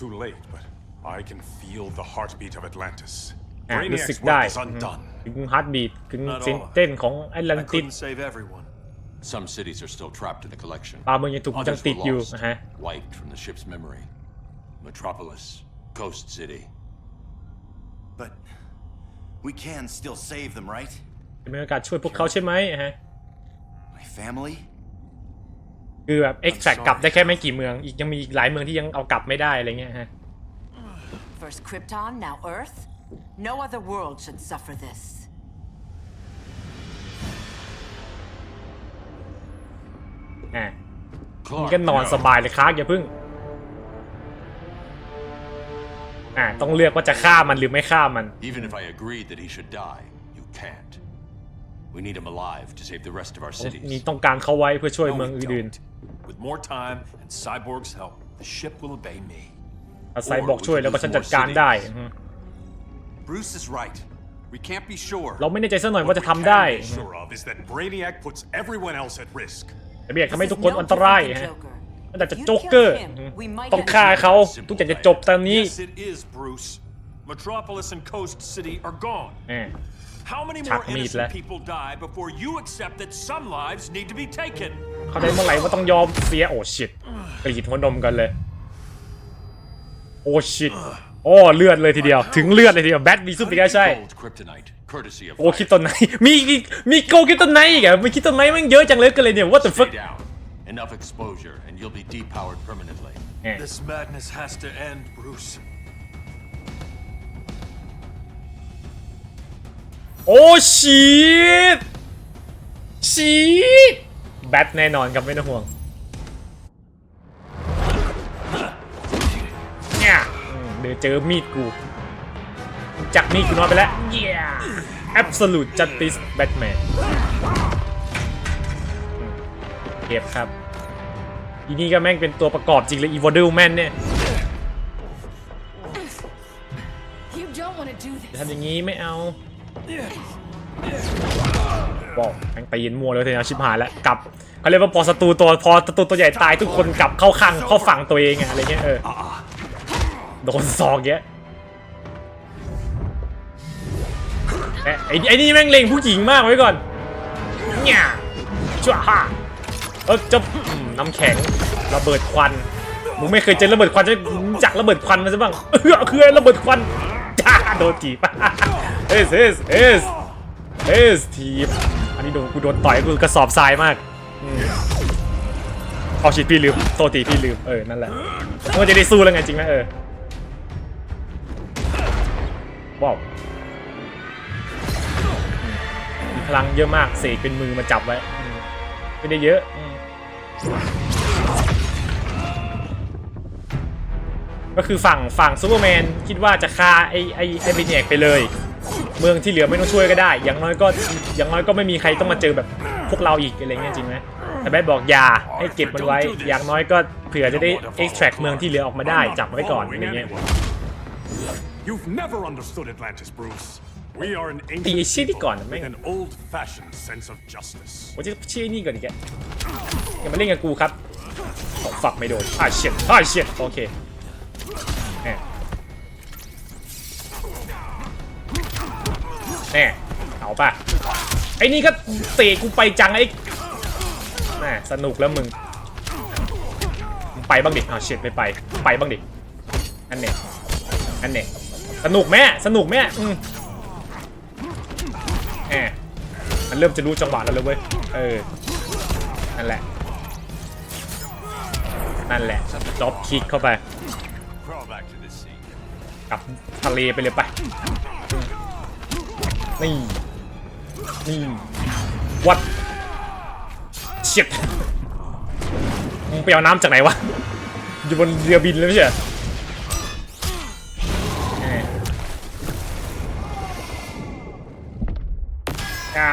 it was too late, but I can feel the heartbeat of Atlantis. อ่ะรู้สึก Brainiac's ได้ work is undone. ถึงฮาร์ดบีทถึง Not เสียง all of it. เต้นของแอตแลน I ติส couldn't save everyone. Some cities are still trapped in the collection. ปลาเมืองยังถูกยัง Others ติด were อยู่ lost, นะฮะ wiped from the ship's memory. Metropolis, Coast City. But we can still save them, right? จะมีโอกาสช่วยพวกเขาใช่ไหมฮะ My family? คือแบบเอ็กแทรกกลับได้แค่ไม่กี่เมือง อีกยังมีอีกหลายเมืองที่ยังเอากลับไม่ได้อะไรเงี้ยฮะ First Krypton, now Earth. No other world should suffer this. อะ Clark, ก็นอน no. สบายเลยครับอย่าพึ่งอะต้องเลือกว่าจะฆ่ามันหรือไม่ฆ่ามัน Even if I agreed that he should die, you can't. We need him alive to save the rest of our นี่ cities. ต้องการเขาไว้เพื่อช่วย No, เมือง we อื่น don't. With more time and Cyborg's help, the ship will obey me. ๆอาศัยบอกช่วยแล้วก็ฉันจัดการได้อือฮึ Bruce is right. We can't be sure. เราไม่แน่ใจสักหน่อย What ว่า we จะทำได้ can be sure of is that Brainiac puts everyone else at risk. แต่ไม่อยากทำให้ This ทุก is คน no อันตราย different than ฮะ Joker. ตั้งแต่จะ You โจ๊กเกอ kill ร์ him, we might ต้อง end ฆ่า up เขาทุกอย่างจะจบตอนนี้ Yes, it is, Bruce. Metropolis and Coast City are gone. แหม How many Chuck more meat innocent left. people die before you accept that some lives need to be taken? เขาได้เมื่อไหร่ว่าต้องยอมเสียโอ้ชิตกรีดหัวนมกันเลย โอ้ชิตโอ้เลือดเลยทีเดียว ถึงเลือดเลยทีเดียวแบทมีสู้ไปได้ใช่ Gold kryptonite, courtesy of โอ้คิดต้นไหนมีมีมีโกคิดต้นไหนอีกอะมีคิดต้นไหนมันเยอะจังเลยกันเลยเนี่ย what the Stay fuck down. Enough exposure, and you'll be depowered permanently. แหม This madness has to end, Bruce. โอ้ชิตชิต แบทแน่นอนครับไม่ต้องห่วงเนี่ยอืมเดี๋ยวเจอมีดกู จักมีดกูนอนไปแล้ว yeah absolute justice batman อืมเก็บครับอีนี่ก็แม่งเป็นตัวประกอบจริงเลย evil man เนี่ย You don't want to do จะ this. ทำอย่างนี้ไม่เอา บอกแม่งตีนมัวเลยทีนะชิบหายแล้วกลับเขาเรียกว่าพอศัตรูตัวพอศัตรูตัวใหญ่ตายทุกคนกลับเข้าข้างเข้าฝั่งตัวเองอะไรเงี้ยเออโดนซอกเงี้ยอะไอ้ไอ้นี่แม่งเล็งผู้หญิงมากไว้ก่อนเนี่ยจ้าฮ่าเออจะน้ำแข็งระเบิดควันมึงไม่เคยเจอระเบิดควันจะจักระเบิดควันมาซะบ้างเออคือรระเบิดควันจ้าโดนจีบเอสเอสเอสเอสทีบ อันนี้โดนกูโดนต่อยกูกระสอบทรายมากอืมเอาชิดพี่ลืมโทษทีพี่ลืมเออนั่นแหละมันจะได้สู้แล้วไงจริงไหมเออว้าวอืมมีพลังเยอะมากเสกเป็นมือมาจับไว้อืมไม่ได้เยอะอืมก็คือฝั่งฝั่งซูเปอร์แมนคิดว่าจะฆ่าไอ้ไอ้ไอ้เบเนียกไปเลย เมืองที่เหลือไม่ต้องช่วยก็ได้ อย่างน้อยก็อย่างน้อยก็ไม่มีใครต้องมาเจอแบบพวกเราอีกอะไรเงี้ยจริงไหมแต่แบทบอกอย่าให้เก็บมันไว้ อย่างน้อยก็เผื่อจะได้ extract เมืองที่เหลือออกมาได้จับไว้ก่อนอะไรเงี้ย You've never understood Atlantis, Bruce. We are an ตีไอ้ ancient ชี้ที่ก่อนนะ people แม่ง with an old-fashioned sense of justice. ผมจะชื่อนี่ก่อนอีกแกอย่ามาเล่นกับกูครับโอ้ฝักไม่โดนอ่าเชียดอ่าเชียดโอเค แน่เอาป่ะไอ้นี่ก็เตะกูไปจังไอ้แม่สนุกแล้วมึงไปบ้างดิเอาเชียดไม่ไป ไปบ้างดิ อันเนี้ยอันเนี้ยสนุกแม่ สนุกแม่ อืมแหมมันเริ่มจะรู้จังหวะแล้วเลยเว้ย เออ นั่นแหละ นั่นแหละจ็อบคิกเข้าไป กลับทะเลไปเลยไป นี่นี่วัดเฉียดมึงไปเอาน้ำจากไหนวะ อยู่บนเรือบินเลยไม่ใช่เหรอแหมอ่า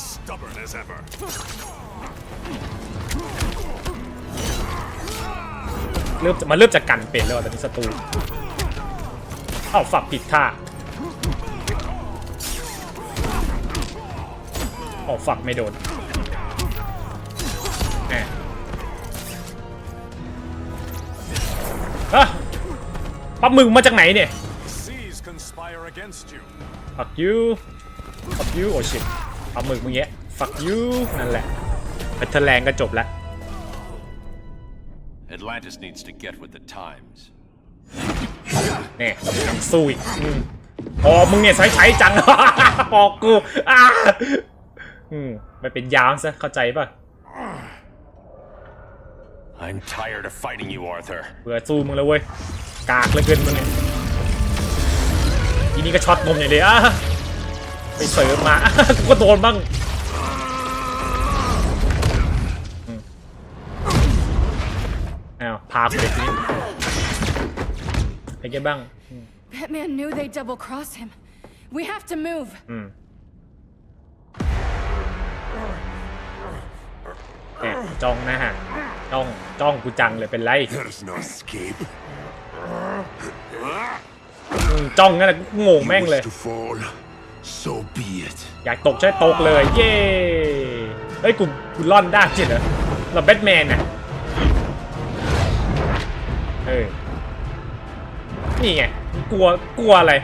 Stubborn as ever. เริ่มจะมาเริ่มจากกันเป็นแล้วอะตอนนี้ศัตรูเอ้าฝักผิดท่า เอ้าฝักไม่โดนแหมอะปลาหมึกมาจากไหนเนี่ย Seas conspire against you. fuck you fuck you โอ้ shit ปลาหมึกมึงเงี้ย fuck you นั่นแหละไปเทอร์แลงก็จบแล้ว Atlantis needs to get with the times. เนี่ยยังสู้อีกอืมอ๋อมึงเนี่ยใช้ใช้จังออกกูอ่า อืมไปเป็นยามซะเข้าใจป่ะ I'm tired of fighting you, Arthur. เบื่อสู้มึงแล้วเว้ย กากเหลือเกินมึงเนี่ยทีนี้ก็ช็อตนมอย่างเดียวอะไปเสริมมากูก็โดนบ้างอืมอ้าวพาไปเลยทีนี้ไปกันบ้าง Batman knew they'd double cross him. We have to move. แหมจ้องนะฮะจ้องจ้องกูจังเลยเป็นไร There's no escape. อืมจ้องงั้นแหละกูโง่แม่งเลย to fall. So be it. อยากตกใช่ตกเลย เย้เฮ้ยกูกูล่อนได้จริงเหรอเราแบทแมนน่ะเออนี่ไงกลัวกลัวอะไร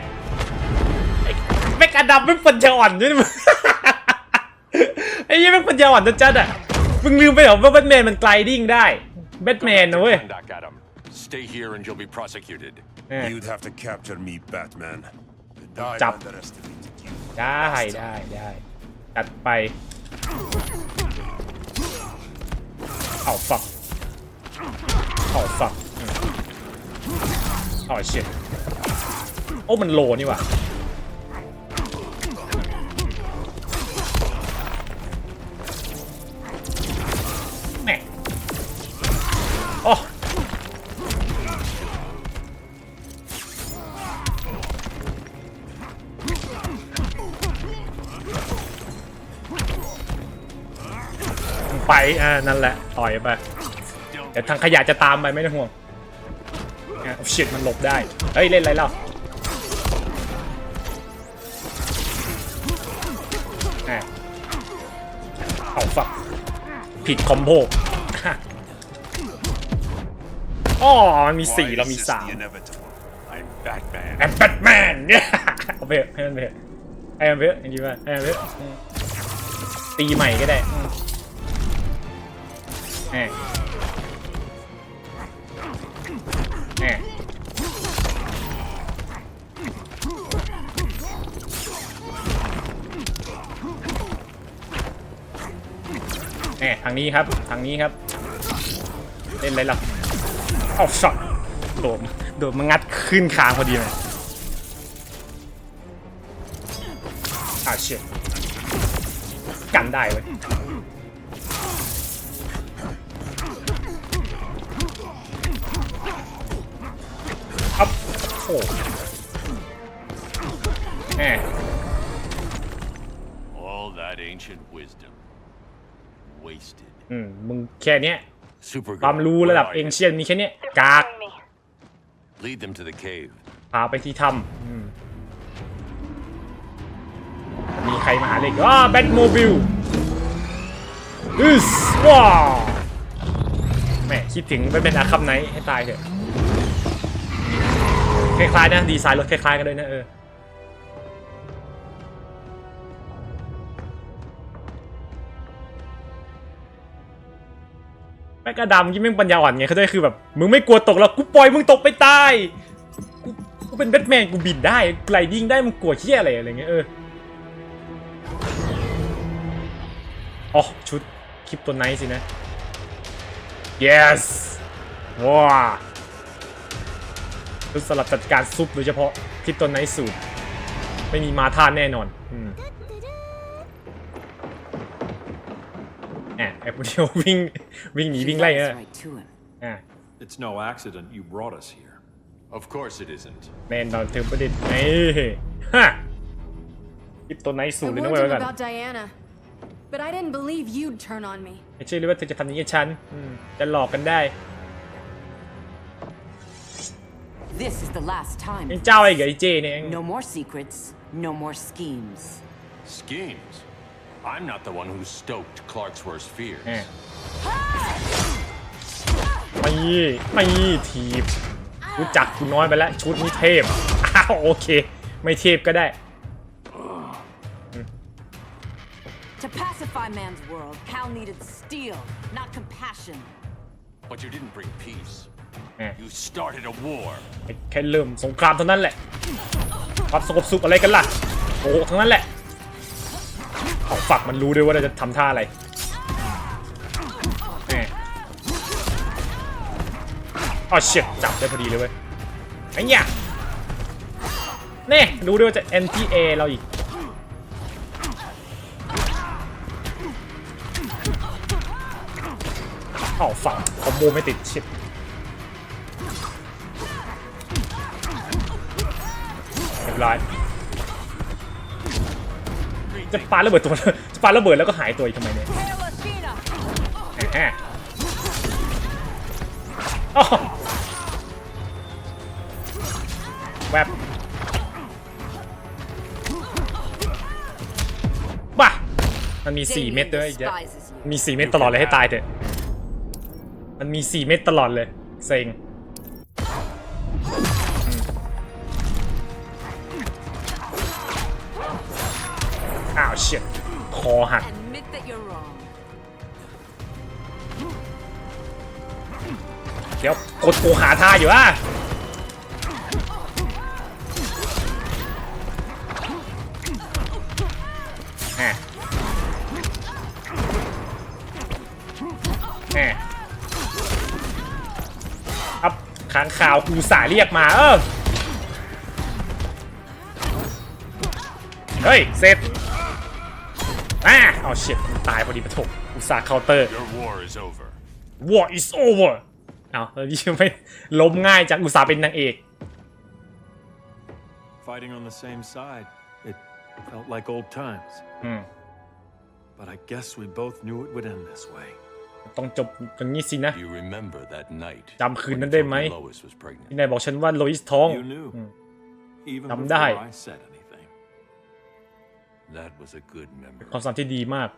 ไอ้แม่กระดับไม่ปัญญาอ่อนด้วยมึงไอ้ยี่แม่งปัญญาอ่อนจัดๆอะ มึงลืมไปเหรอว่าแบทแมนมันไกลดิ้งได้แบทแมนนะเว้ย Back at him. Stay here and you'll be prosecuted. เออ You'd have to capture me, Batman. And I Chop. underestimated you. ได้ได้ได้ตัดไป เอาฝักเอาฝักเอาเชิดโอ้มันโลนี่หว่ะ อ่านั่นแหละต่อยไปเดี๋ยวทางขยะจะตามไปไม่ต้องห่วงอะชิดมันหลบได้เฮ้ยเล่นอะไรเล่าอะเอาฝักผิดคอมโบฮะอ๋อมันมีสี่เรามี resist สาม the inevitable? I'm Batman. แอมแบทแมนเนี่ยเอาไปเถอะให้มันไปเถอะให้มันไปเถอะจริงๆว่าให้มันไปเถอะอืมตีใหม่ก็ได้ แหมแหมแหมทางนี้ครับ ทางนี้ครับ เล่นอะไรล่ะเอาช็อตโดดโดดมางัดขึ้นคางพอดีเลยอ่าเชี่ยกันได้เว้ย โอ้แหม All that ancient wisdom. Wasted. อืมมึงแค่เนี้ย Supergirl, ความรู้ระดับ where เอ are ง you? เชียนมีแค่เนี้ยกาก Lead them to the cave. พาไปที่ถ้ำอืมมีใครมาหาเล็กอ้าแบทโมบิลอึสว้าวแหมคิดถึงแบทแมนอาคัมไนท์ให้ตายเถอะ คล้ายๆนะดีไซน์รถคล้ายๆกันเลยนะเออแม่กระดำยิ่งแม่งปัญญาอ่อนไงเขาด้วยคือแบบมึงไม่กลัวตกแล้วกูปล่อยมึงตกไปตายกูกูเป็นแบทแมนกูบินได้ไกลดิ้งได้มึงกลัวเฮียอะไรอะไรเงี้ยเอออ๋อชุดคลิปตัวไนท์สินะ yes ว้า ชุดสลับจัดการซุปโดยเฉพาะคลิปตัวไนท์สูตร ไม่มีมาท่าแน่นอนอืมแอบไอ้พวกเดียววิ่งวิ่งหนี She วิ่งไล่ runs เออ right to him. อะ It's no accident you brought us here. Of course it isn't. แมนดอนถึงประเด็นนี่ฮะคลิปตัวไนท์สู I ตรเลยนะ warned เว้ย him กัน about Diana, but I didn't believe you'd turn on me. ไม่เชื่อเลยว่าเธอจะทำอย่างนี้กับฉันอืมจะหลอกกันได้ This is the last time. เป็นเจ้าไอ้กับไอ้เจเนี่ย No more secrets, no more schemes. Schemes. I'm not the one who stoked Clark's worst fears. แหมไม่ไม่ทีบ รู้จักกูน้อยไปแล้ว ชุดนี้เทพ อ้าวโอเค ไม่เทพก็ได้ To pacify man's world, Cal needed steel, not compassion. But you didn't bring peace. Eh. You started a war. แค่เริ่มสงครามเท่านั้นแหละความสงบสุขอะไรกันล่ะโอ้โหทั้งนั้นแหละเอาฝักมันรู้ด้วยว่าเราจะทำท่าอะไรแหมอ๋อเฉียดจับได้พอดีเลยเว้ยไอ้เนี่ยเน่รู้ด้วยว่าจะ NTA เราอีกเอาฝักคอมโบไม่ติดชิด บร้อยจะปาระเบิดตัวจะปาระเบิดแล้วก็หายตัวอีกทำไมเนี่ย Hail Athena! แหมอ้าวแวบบ้ามันมี 4 เม็ดด้วยอีกเยอะ despises you. มี 4 เม็ดตลอดเลยให้ตายเถอะ มันมี 4 เม็ดตลอดเลย เซ็ง เฉียดคอหัก Admit that you're wrong. เดี๋ยวกดกูหาท่าอยู่อะแหมแหมครับค้างข่าวกูสายเรียกมาเออ เฮ้ย เสร็จอะ เอาเฉียดตายพอดีปะโถอุตส่าห์เคาน์เตอร์ Your war is over. War is over เอาแล้วยี่ไม่ล้มง่ายจังอุตส่าห์เป็นนางเอก Fighting on the same side. It felt like old times. อืม But I guess we both knew it would end this way. ต้องจบอย่างนี้สินะ Do you remember that night? จำคืนนั้น when ได้ you ไหม told me Lois was pregnant. ที่นายบอกฉันว่าโลอิสท้อง You knew. Even Nắm before đai. I said anything. That was a good memory. ความสัมพันธ์ที่ดีมาก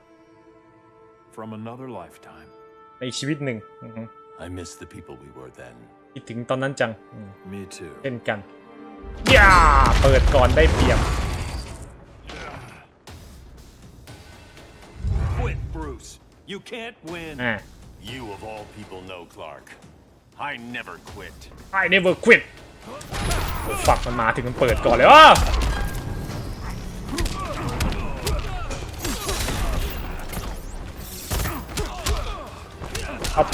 From another lifetime. ในอีกชีวิตหนึ่งอือฮึ I miss the people we were then. คิดถึงตอนนั้นจังอืม Me too. เช่นกันย่าเปิดก่อนได้เปรียบ Quit, Bruce. You can't win. อ่า You of all people know Clark. I never quit. I never quit โอ้ฝักมันมาถึงมันเปิดก่อนเลยอ้า เอา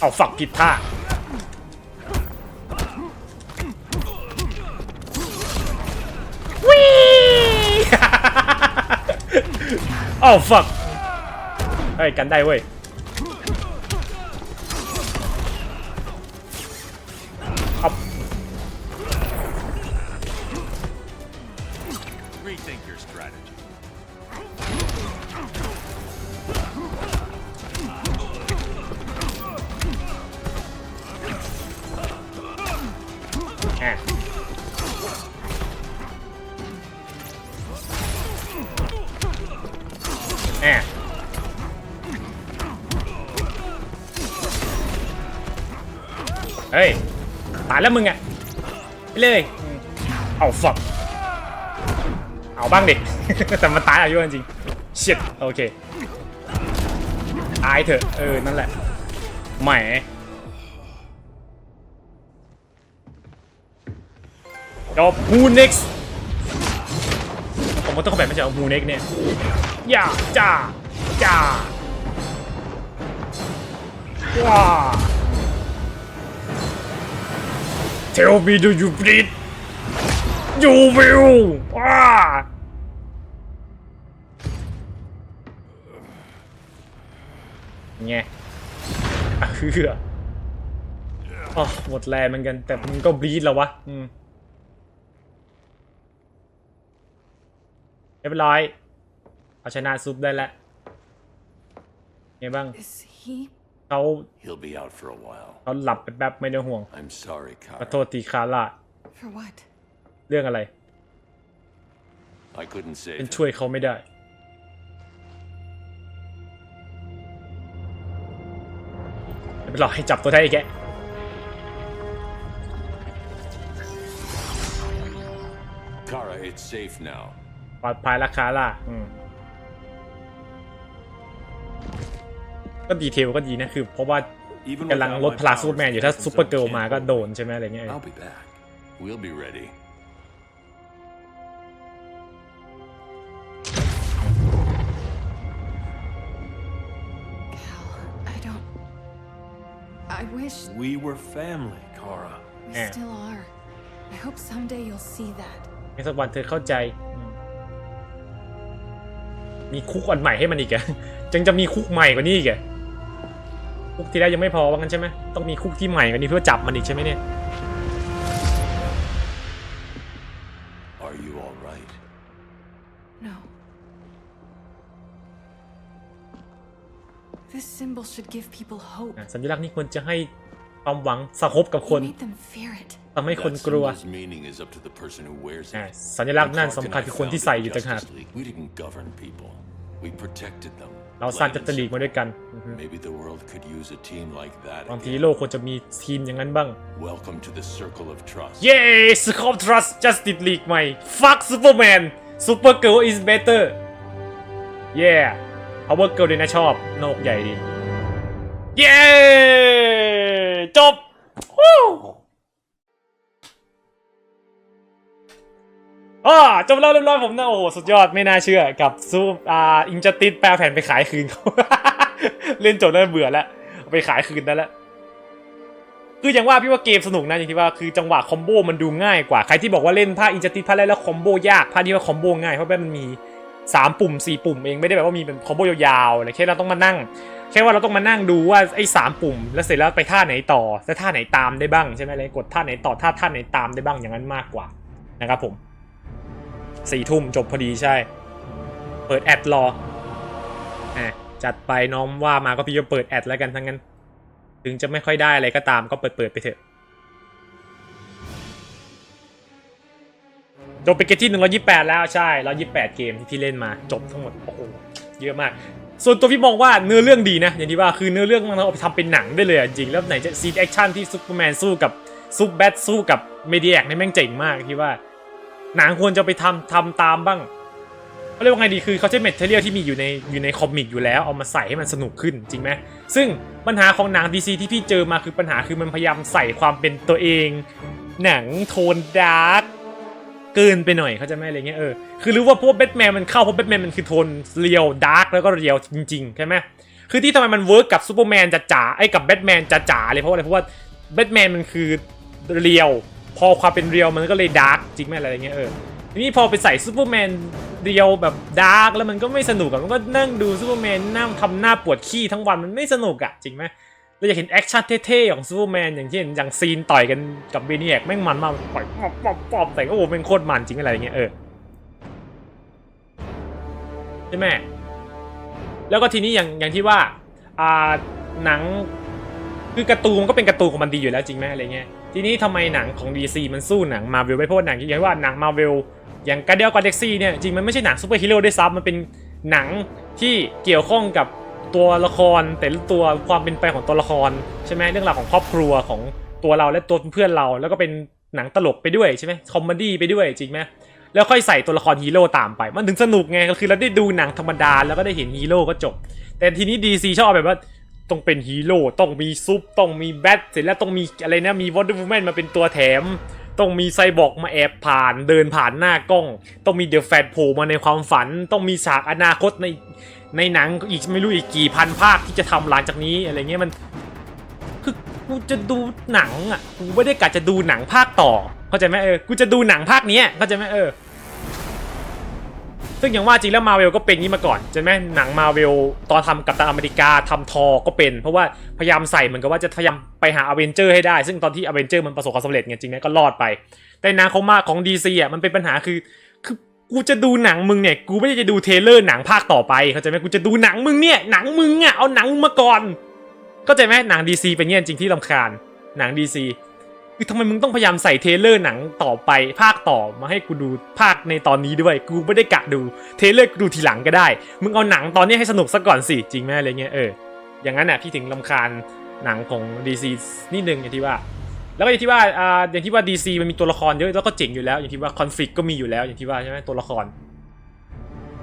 เอาฝักผิดท่าวิโอ้ฝักเฮ้ยกันได้เว้ยเอา แล้วมึงอะไปเลยเอาฝักเอาบ้างดิแต่มันตายอายุจริงๆ shit โอเคตายเถอะเออนั่นแหละแหมจบ Who next ผมว่าต้องแบบไม่ใช่เอา Who next เนี่ยย่าจ้าจ้าว้า Tell me do you bleed You will ว้าไงอืออ๋อหมดแรงเหมือนกัน แต่มันก็บลีดแล้ววะ อืมเรียบร้อย เอาชนะซุปได้แล้วไงบ้าง Is he เขาเขาหลับไป็นแบบไม่ได้ห่วงขอโทษทีคาร่าเรื่องอะไรเป็นช่วยเขาไม่ได้ หลอกให้จับตัวได้อีกแกปลอดภัยแล้วคาร่าอืม ก็ดีเทลก็ดีนะคือเพราะว่า Even กำลัง without ล my ดพลาซูเปอร์แมน powers, อยู่ถ้า the ซูเปอร์ Zone เกิล can't มาก็ hold โด me. นใช่ไหมอะไรเงี้ย I'll be back. We'll be ready. Cal, I don't. I wish We were family, Kara. we Yeah. still are. I hope someday you'll see that. ในสักวันเธอเข้าใจอืมมีคุกอันใหม่ให้มันอีกอะจังจะมีคุกใหม่กว่านี้อีกอะ คุกที่แรกยังไม่พอว่างั้นใช่ไหมต้องมีคุกที่ใหม่กว่านี้เพื่อจับมันอีกใช่ไหมเนี่ย Are you all right? No. This symbol should give people hope. อะสัญลักษณ์นี้ควรจะให้ความหวังสะคบกับคน You made them fear it. ทำให้คน That กลัว symbol's meaning is up to the person who wears อะ it. สัญลักษณ์นั่น When Clark สำคัญ and I คือคนที่ founded ใส่ the อยู่ต่างหาก Justice League, We didn't govern people. We protected them. เราสร้าง Light จั and ตลีกมาด้วยกันอือฮึ Maybe the world could use a team like that บางที again. โลกควรจะมีทีมอย่างนั้นบ้าง Welcome to the circle of trust. เย้ Scop Trust Justice League ใหม่ Fuck Superman Supergirl is better Yeah Power Girl เลยนะชอบโนกใหญ่ดี เย้ จบ วู้อ่าจบแล้วเรียบร้อยผมนะโอ้โหสุดยอดไม่น่าเชื่อกับซูอ่าอิงจะติดแปลแผ่นไปขายคืนเขาเล่นจบแล้วเบื่อแล้วเอาไปขายคืนได้แล้วคืออย่างว่าพี่ว่าเกมสนุกนะอย่างที่ว่าคือจังหวะคอมโบมันดูง่ายกว่าใครที่บอกว่าเล่นภาคอินจัติภาคแรกแล้วคอมโบยากภาคนี้ว่าคอมโบง่ายเพราะว่ามันมี 3 ปุ่ม 4 ปุ่มเองไม่ได้แบบว่ามีเป็นคอมโบยาวๆอะไรแค่เราต้องมานั่งแค่ว่าเราต้องมานั่งดูว่าไอ้สามปุ่ม แล้วเสร็จแล้วไปท่าไหนต่อแล้วท่าไหนตามได้บ้างใช่ไหมอะไรกดท่าไหนต่อท่าท่าไหนตามได้บ้างอย่างนั้นมากกว่านะครับผม สี่ทุ่มจบพอดีใช่ เปิดแอดรออะจัดไปน้องว่ามาก็พี่จะเปิดแอดแล้วกันทั้งนั้น ถึงจะไม่ค่อยได้อะไรก็ตามก็เปิดเปิดๆไปเถอะจบไปเกมที่ 128 แล้วใช่ 128 เกมที่พี่เล่นมาจบทั้งหมดโอ้โหเยอะมาก ส่วนตัวพี่มองว่าเนื้อเรื่องดีนะ อย่างที่ว่าคือเนื้อเรื่องมันเอาไปทำเป็นหนังได้เลยจริงแล้วไหนจะซีนแอคชั่นที่ซูเปอร์แมนสู้กับซูเปแบทสู้กับเมดียกนี่แม่งเจ๋งมากพี่ว่า หนังควรจะไปทำทำตามบ้างเขาเรียกว่าไงดีคือเขาใช้เมทเทียลที่มีอยู่ในอยู่ในคอมิกอยู่แล้วเอามาใส่ให้มันสนุกขึ้นจริงไหมซึ่งปัญหาของหนัง DC ที่พี่เจอมาคือปัญหาคือมันพยายามใส่ความเป็นตัวเอง หนังโทนดาร์กเกินไปหน่อยเขาจะไหมอะไรเงี้ยเออคือรู้ว่าเพราะว่าแบทแมนมันเข้าเพราะแบทแมนมันคือโทนเรียวดาร์กแล้วก็เรียวจริงๆใช่ไหมคือที่ทำไมมันเวิร์กกับซูเปอร์แมนจ๋าไอ้กับแบทแมนจ๋าเลยเพราะอะไรเพราะว่าแบทแมนมันคือเรียว พอความเป็นเรียวมันก็เลยดาร์กจริงไหมอะไรเงี้ยเออทีนี้พอไปใส่ซูเปอร์แมนเดียวแบบดาร์กแล้วมันก็ไม่สนุกอะมันก็นั่งดูซูเปอร์แมนนั่งทำหน้าปวดขี้ทั้งวันมันไม่สนุกอะจริงไหมเราอยากเห็นแอคชั่นเท่ๆของซูเปอร์แมนอย่างเช่นอย่างซีนต่อยกันกับเบเนียกแม่งมันมากปล่อยปอบปอบปอบแต่ก็โอ้โหเป็นโคตรมันจริงอะไรเงี้ยเออใช่ไหมแล้วก็ทีนี้อย่างอย่างที่ว่าอ่าหนังคือการ์ตูนมันก็เป็นการ์ตูนของมันดีอยู่แล้วจริงไหมอะไรเงี้ยทีนี้ทำไมหนังของ DC มันสู้หนังมา r v e l ไม่เพราะว่าหนังอย่างว่าหนังมา r v e l อย่างการเดียลกาแล็กซี่เนี่ยจริงมันไม่ใช่หนังซูเปอร์ฮีโร่ด้วยซ้ำมันเป็นหนังที่เกี่ยวข้องกับตัวละครแต่ละตัวความเป็นไปของตัวละครใช่ไหมเรื่องราวของครอบครัวของตัวเราและตัวเพื่อนเรา แล้วก็เป็นหนังตลกไปด้วยใช่ไหมคอมเมดี้ไปด้วยจริงไหมแล้วค่อยใส่ตัวละครฮีโร่ตามไป มันถึงสนุกไงก็คือเราได้ดูหนังธรรมดาแล้วก็ได้เห็นฮีโร่ก็จบ แต่ทีนี้ DC ชอบแบบว่า ต้องเป็นฮีโร่ต้องมีซุปต้องมีแบทเสร็จแล้วต้องมีอะไรนะมีวอ n เ e r วูแมนมาเป็นตัวแถม ต้องมีไซบอร์กมาแอบผ่านเดินผ่านหน้ากล้อง ต้องมีเดอะแฟตโผล่มาในความฝัน ต้องมีฉากอนาคตในในหนังอีกไม่รู้อีกกี่พันภาคที่จะทำหลังจากนี้อะไรเงี้ยมันคือกูจะดูหนังอะกูไม่ได้กะจะดูหนังภาคต่อเข้าใจไหมเออกูจะดูหนังภาคเนี้ยเข้าใจไหมเออ ซึ่งอย่างว่าจริงแล้วมาเวลก็เป็นนี้มาก่อนใช่ไหมหนังมาเวลตอนทำกับตันอเมริกาทำทอก็เป็น เพราะว่าพยายามใส่เหมือนกับว่าจะพยายามไปหาอเวนเจอร์ให้ได้ ซึ่งตอนที่อเวนเจอร์มันประสบความสำเร็จไงจริงไหมก็รอดไป แต่หนังของมาของดีซีอะมันเป็นปัญหาคือคือกูจะดูหนังมึงเนี่ยกูไม่ได้จะดูเทเลอร์หนังภาคต่อไปเข้าใจไหมกูจะดูหนังมึงเนี่ยหนังมึงอะเอาหนังมึงมาก่อนเข้าใจไหมหนังดีซีเป็นเงี้ยจริงที่ลำคาญหนังดีซี คือทำไมมึงต้องพยายามใส่เทเลอร์หนังต่อไปภาคต่อมาให้กูดูภาคในตอนนี้ด้วย กูไม่ได้กะดูเทเลอร์กูดูทีหลังก็ได้ มึงเอาหนังตอนนี้ให้สนุกซะก่อนสิจริงไหมอะไรเงี้ยเอออย่างนั้นน่ะพี่ถึงลำคาญหนังของ DC นิดนึงอย่างที่ว่า แล้วก็อย่างที่ว่าอ่าอย่างที่ว่า DC มันมีตัวละครเยอะแล้วก็เจ๋งอยู่แล้วอย่างที่ว่าคอนฟ lict ก็มีอยู่แล้วอย่างที่ว่าใช่ไหมตัวละคร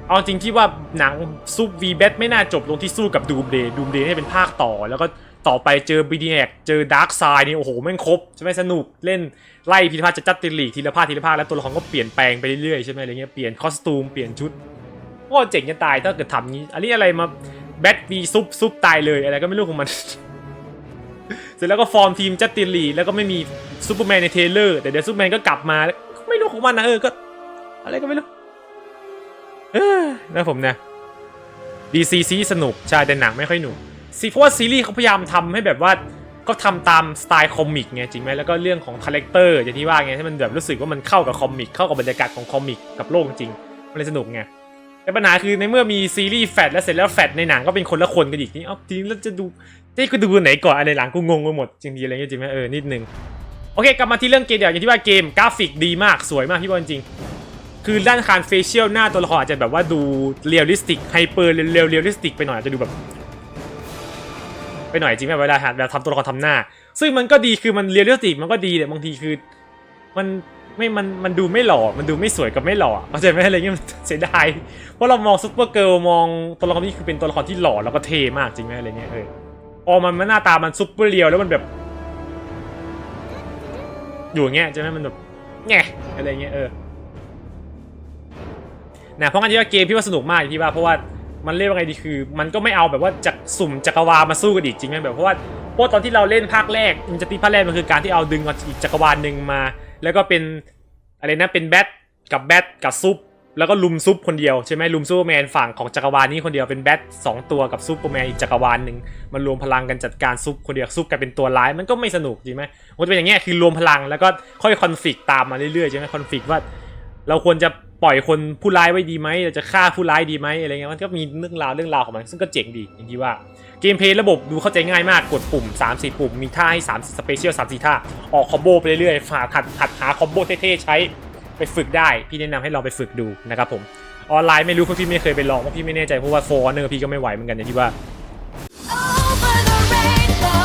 เอาจริงที่ว่าหนังซูปวีแบทไม่น่าจบลงที่สู้กับดูมเดย์ดูมเดย์ให้เป็นภาคต่อแล้วก็ ต่อไปเจอบีดีแอกเจอดาร์กไซด์นี่โอ้โหแม่งครบใช่ไหมสนุกเล่นไล่พิธภัณฑ์จะจัดติลีกทีละภาคทีละภาคแล้วตัวละครก็เปลี่ยนแปลงไปเรื่อยๆใช่ไหมอะไรเงี้ยเปลี่ยนคอสตูมเปลี่ยนชุดก็เจ๋งจะตายถ้าเกิดทำงี้อันนี้อะไรมาแบทวีซุปซุปตายเลยอะไรก็ไม่รู้ของมัน เสร็จแล้วก็ฟอร์มทีมจัดติลีแล้วก็ไม่มีซูเปอร์แมนในเทเลอร์แต่เดี๋ยวซูเปอร์แมนก็กลับมาไม่รู้ของมันนะเออก็ อะไรก็ไม่รู้เออนะผมเนะ DC ซีสนุกใช่แต่หนังไม่ค่อยหนุก ซีเพราะว่าซีรีส์เขาพยายามทำให้แบบว่าก็ทำตามสไตล์คอมิกไงจริงไหมแล้วก็เรื่องของคาแรคเตอร์อย่างที่ว่าไงให้มันแบบรู้สึกว่ามันเข้ากับคอมิกเข้ากับบรรยากาศของคอมิกกับโลกจริงมันเลยสนุกไงแต่ปัญหาคือในเมื่อมีซีรีส์แฟดแล้วเสร็จแล้วแฟดในหนังก็เป็นคนละคนกันอีกนี่เอ้าจริงแล้วจะดูจะกูดูไหนก่อนอะไรหลังกูงงไปหมดจริงดีอะไรเงี้ยจริงไหมเออนิดนึงโอเคกลับมาที่เรื่องเกมเดี๋ยวอย่างที่ว่าเกมกราฟิกดีมากสวยมากพี่บอลจริง คือด้านคารเฟเชียลหน้าตัวละครอาจจะแบบว่าดูเรียลลิสติกไฮเปอร์เรียลเรียลลิสติกไปหน่อยอาจจะดูแบบ ไปหน่อยจริงไหมเวลาแบบทำตัวละครทำหน้า ซึ่งมันก็ดีคือมันเรียลลิสติกมันก็ดีแต่บางทีคือ มันไม่มันมันดูไม่หล่อ มันดูไม่สวยกับไม่หล่อเข้าใจไหมอะไรเงี้ยเสียดายเพราะเรามองซุปเปอร์เกิร์ลมองตัวละครนี้คือเป็นตัวละครที่หล่อแล้วก็เท่มากจริงไหมอะไรเงี้ยเออพอมันมันหน้าตามันซุปเปอร์เรียลแล้วมันแบบ อยู่อย่างเงี้ยใช่ไหมมันแบบแง่อะไรเงี้ยเออนะเพราะงั้นที่ว่าเกมพี่ว่าสนุกมากอย่างที่ว่าเพราะว่า มันเรียกว่าไงดีคือ มันก็ไม่เอาแบบว่าจากสุ่มจักรวาลมาสู้กันอีกจริงไหมแบบเพราะว่าเพราะตอนที่เราเล่นภาคแรกอินจัติภาคแรกมันคือการที่เอาดึงเอาอีกจักรวาลหนึ่งมา แล้วก็เป็นอะไรนะเป็นแบทกับแบทกับซุปแล้วก็ลุมซุปคนเดียวใช่ไหมลุมซูเปอร์แมนฝั่งของจักรวาลนี้คนเดียวเป็นแบทสองตัวกับซูเปอร์แมนอีกจักรวาลหนึ่งมันรวมพลังกันจัดการซุปคนเดียวซุปกลายเป็นตัวร้ายมันก็ไม่สนุกจริงไหมมันจะเป็นอย่างเงี้ยคือรวมพลังแล้วก็ค่อยคอนฟ lict ตามมาเรื่อยๆใช่ไหมคอนฟ lict ว่า เราควรจะปล่อยคนผู้ร้ายไว้ดีไหมเราจะฆ่าผู้ร้ายดีไหมอะไรเงี้ยมันก็มีเรื่องราวเรื่องราวของมัน ซึ่งก็เจ๋งดีอย่างที่ว่าเกมเพลย์ระบบดูเข้าใจง่ายมากกดปุ่ม 3 4 ปุ่มมีท่าให้3สเปเชียล3 4ท่าออกคอมโบไปเรื่อยๆฝากหัดหัดหาคอมโบเท่ๆใช้ไปฝึกได้ พี่แนะนำให้ลองไปฝึกดูนะครับผมออนไลน์ไม่รู้เพราะพี่ไม่เคยไปลองเพราะพี่ไม่แน่ใจเพราะว่าโฟนเนอร์พี่ก็ไม่ไหวเหมือนกันอย่างที่ว่า Over the rainbow